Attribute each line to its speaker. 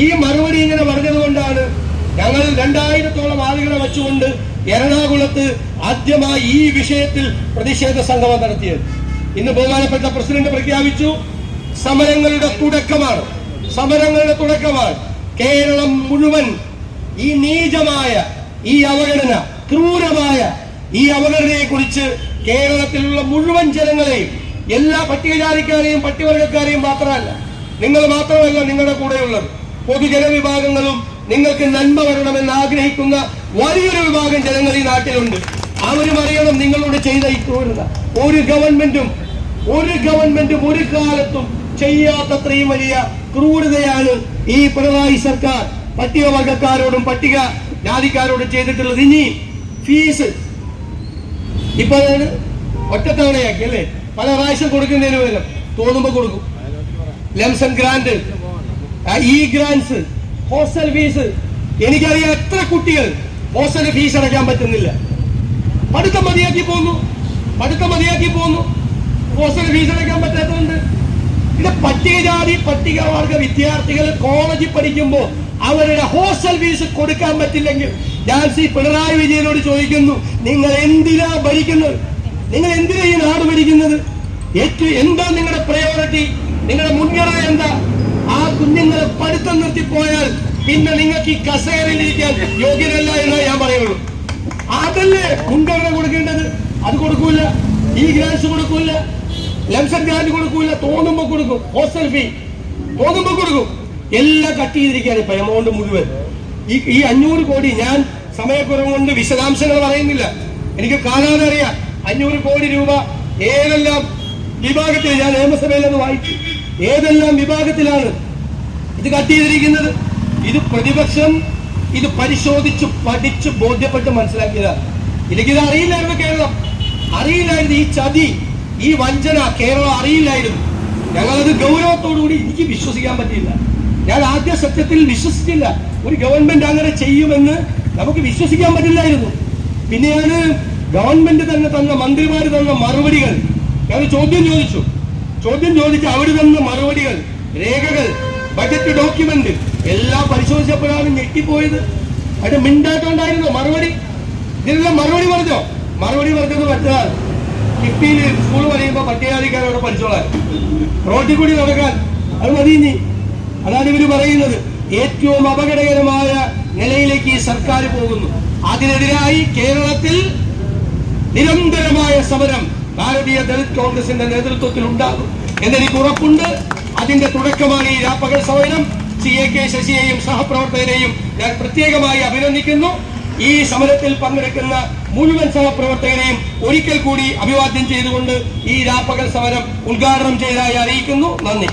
Speaker 1: ഈ മറുപടി ഇങ്ങനെ പറഞ്ഞതുകൊണ്ടാണ് ഞങ്ങൾ രണ്ടായിരത്തോളം ആളുകളെ വെച്ചുകൊണ്ട് എറണാകുളത്ത് ആദ്യമായി ഈ വിഷയത്തിൽ പ്രതിഷേധ സംഗമം നടത്തിയത്. ഇന്ന് ബഹുമാനപ്പെട്ട പ്രസിഡന്റ് പ്രഖ്യാപിച്ചു സമരങ്ങളുടെ തുടക്കമാണ്. സമരങ്ങളുടെ തുടക്കമാണ്. കേരളം മുഴുവൻ ഈ നീചമായ ഈ അവഗണന ക്രൂരമായ ഈ അവഗണനയെ കുറിച്ച് കേരളത്തിലുള്ള മുഴുവൻ ജനങ്ങളെയും എല്ലാ പട്ടികജാതിക്കാരെയും പട്ടികവർഗക്കാരെയും മാത്രമല്ല നിങ്ങൾ മാത്രമല്ല നിങ്ങളുടെ കൂടെയുള്ളത്. പൊതുജന വിഭാഗങ്ങളും നിങ്ങൾക്ക് നന്മ വരണമെന്ന് ആഗ്രഹിക്കുന്ന വലിയൊരു വിഭാഗം ജനങ്ങൾ ഈ നാട്ടിലുണ്ട്. അവരും അറിയണം നിങ്ങളോട് ചെയ്ത ഈ ക്രൂരത. ഒരു ഗവൺമെന്റും ഒരു ഗവൺമെന്റും ഒരു കാലത്തും ചെയ്യാത്തത്രയും വലിയ ക്രൂരതയാണ് ഈ പിണറായി സർക്കാർ. പട്ടികവർഗക്കാരോടും പട്ടിക ജാതിക്കാരോടും ചെയ്തിട്ടുള്ളത്. ഇനി ഫീസ്. ഇപ്പൊ അതാണ് ഒറ്റത്തവണയാക്കി അല്ലേ? പല പ്രാവശ്യം കൊടുക്കുന്നതിന് പകരം തോന്നുമ്പോ കൊടുക്കും. Lump sum grant. ഈ ഗ്രാൻസ് ഹോസ്റ്റൽ ഫീസ് എനിക്കറിയാം എത്ര കുട്ടികൾ ഹോസ്റ്റൽ ഫീസ് അടയ്ക്കാൻ പറ്റുന്നില്ല. പഠിത്തം മതിയാക്കി പോന്നു. പഠിത്തം മതിയാക്കി പോന്നു. ഹോസ്റ്റൽ ഫീസ് അടയ്ക്കാൻ പറ്റാത്തതുണ്ട് ഇത് പട്ടികജാതി പട്ടികവർഗ വിദ്യാർത്ഥികൾ കോളേജിൽ പഠിക്കുമ്പോൾ അവരുടെ ഹോസ്റ്റൽ ഫീസ് കൊടുക്കാൻ പറ്റില്ലെങ്കിൽ ഞാൻ ശ്രീ പിണറായി വിജയനോട് ചോദിക്കുന്നു നിങ്ങൾ എന്തിനാ ഭരിക്കുന്നത്? നിങ്ങൾ എന്തിനാ ഈ നാട് ഭരിക്കുന്നത്? ഏറ്റവും എന്താ നിങ്ങളുടെ പ്രയോറിറ്റി നിങ്ങളുടെ മുൻഗണന എന്താ? കുഞ്ഞുങ്ങളെ പഠിത്തം നിർത്തിപ്പോയാൽ പിന്നെ നിങ്ങൾക്ക് ഈ കസേരയിൽ ഇരിക്കാൻ യോഗ്യരല്ല എന്നേ ഞാൻ പറയുള്ളൂ. അതല്ലേ മുൻഗണന കൊടുക്കേണ്ടത്? അത് കൊടുക്കൂല. ഈ ഗ്രാൻസ് കൊടുക്കൂല. ലംസൺ ഗ്രാൻഡ് കൊടുക്കൂല. തോന്നുമ്പോ കൊടുക്കും. Hostel fee. തോന്നുമ്പോ കൊടുക്കും. എല്ലാം കട്ട് ചെയ്തിരിക്കുകയാണ് ഇപ്പൊ എമൗണ്ട് മുഴുവൻ. ഈ ഈ അഞ്ഞൂറ് കോടി ഞാൻ സമയക്കുറവ് കൊണ്ട് വിശദാംശങ്ങൾ പറയുന്നില്ല. എനിക്ക് കാണാതെ അറിയാം. അഞ്ഞൂറ് കോടി രൂപ ഏതെല്ലാം വിഭാഗത്തിൽ ഞാൻ നിയമസഭയിൽ അത് വായിച്ചു. ഏതെല്ലാം വിഭാഗത്തിലാണ് ഇത് കട്ട് ചെയ്തിരിക്കുന്നത്. ഇത് പ്രതിപക്ഷം ഇത് പരിശോധിച്ച് പഠിച്ച് ബോധ്യപ്പെട്ട് മനസ്സിലാക്കിയതാണ്. ഇല്ലെങ്കിൽ ഇത് അറിയില്ലായിരുന്നു കേരളം. അറിയില്ലായിരുന്നു ഈ ചതി ഈ വഞ്ചന കേരളം അറിയില്ലായിരുന്നു. ഞങ്ങളത് ഗൗരവത്തോടുകൂടി എനിക്ക് വിശ്വസിക്കാൻ പറ്റിയില്ല. ഞാൻ ആദ്യ സത്യത്തിൽ വിശ്വസിച്ചില്ല. ഒരു ഗവൺമെന്റ് അങ്ങനെ ചെയ്യുമെന്ന് നമുക്ക് വിശ്വസിക്കാൻ പറ്റില്ലായിരുന്നു. പിന്നെയാണ് ഗവൺമെന്റ് തന്നെ തന്ന മന്ത്രിമാര് തന്ന മറുപടികൾ. ഞാൻ ചോദ്യം ചോദിച്ചു. ചോദ്യം ചോദിച്ച് അവർ തന്ന മറുപടികൾ രേഖകൾ ബജറ്റ് ഡോക്യുമെന്റ് എല്ലാം പരിശോധിച്ചപ്പോഴാണ് ഞെട്ടിപ്പോയത്. അത് മിണ്ടാത്തോണ്ടായിരുന്നു? മറുപടി. ഇതിനെല്ലാം മറുപടി പറഞ്ഞോ? മറുപടി പറഞ്ഞത് മറ്റതാണ് കിപ്പിയിൽ സ്കൂൾ പറയുമ്പോ പട്ടികാധികാരോട് പഠിച്ചോളാൻ. റോട്ടിൽ കൂടി നടക്കാൻ. അത് മതി ഇനി. അതാണ് ഇവർ പറയുന്നത്. ഏറ്റവും അപകടകരമായ നിലയിലേക്ക് ഈ സർക്കാർ പോകുന്നു. അതിനെതിരായി കേരളത്തിൽ നിരന്തരമായ സമരം ഭാരതീയ ദളിത് കോൺഗ്രസിന്റെ നേതൃത്വത്തിൽ ഉണ്ടാകും എന്നെനിക്ക് ഉറപ്പുണ്ട്. അതിന്റെ തുടക്കമാണ് ഈ രാപ്പകൽ സമരം സി എ കെ ശശിയെയും സഹപ്രവർത്തകരെയും ഞാൻ പ്രത്യേകമായി അഭിനന്ദിക്കുന്നു. ഈ സമരത്തിൽ പങ്കെടുക്കുന്ന മുഴുവൻ സഹപ്രവർത്തകരെയും ഒരിക്കൽ കൂടി അഭിവാദ്യം ചെയ്തുകൊണ്ട് ഈ രാപ്പകൽ സമരം ഉദ്ഘാടനം ചെയ്തതായി അറിയിക്കുന്നു. നന്ദി.